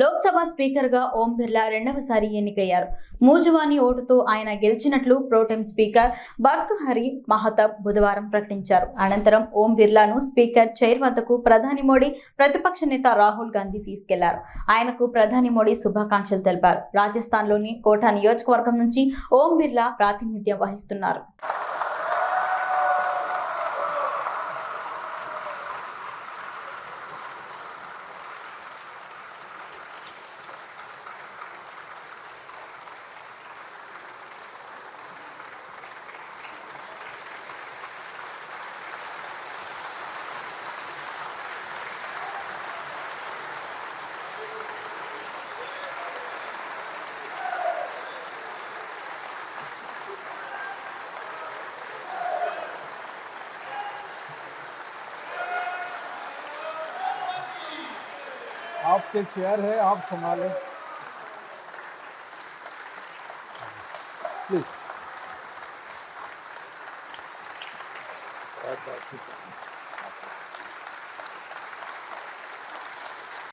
లోక్సభ స్పీకర్గా ఓం బిర్లా రెండవసారి ఎన్నికయ్యారు. మూజువాని ఓటుతో ఆయన గెలిచినట్లు ప్రోటెం స్పీకర్ భర్తుహరి మహతాబ్ బుధవారం ప్రకటించారు. అనంతరం ఓం బిర్లాను స్పీకర్ చైర్ వద్దకు ప్రధాని మోడీ ప్రతిపక్ష నేత రాహుల్ గాంధీ తీసుకెళ్ళారు. ఆయనకు ప్రధాని మోడీ శుభాకాంక్షలు తెలిపారు. రాజస్థాన్లోని కోటా నియోజకవర్గం నుంచి ఓం బిర్లా ప్రాతినిధ్యం వహిస్తున్నారు. आपके चेयर है आप संभालें। प्लीज़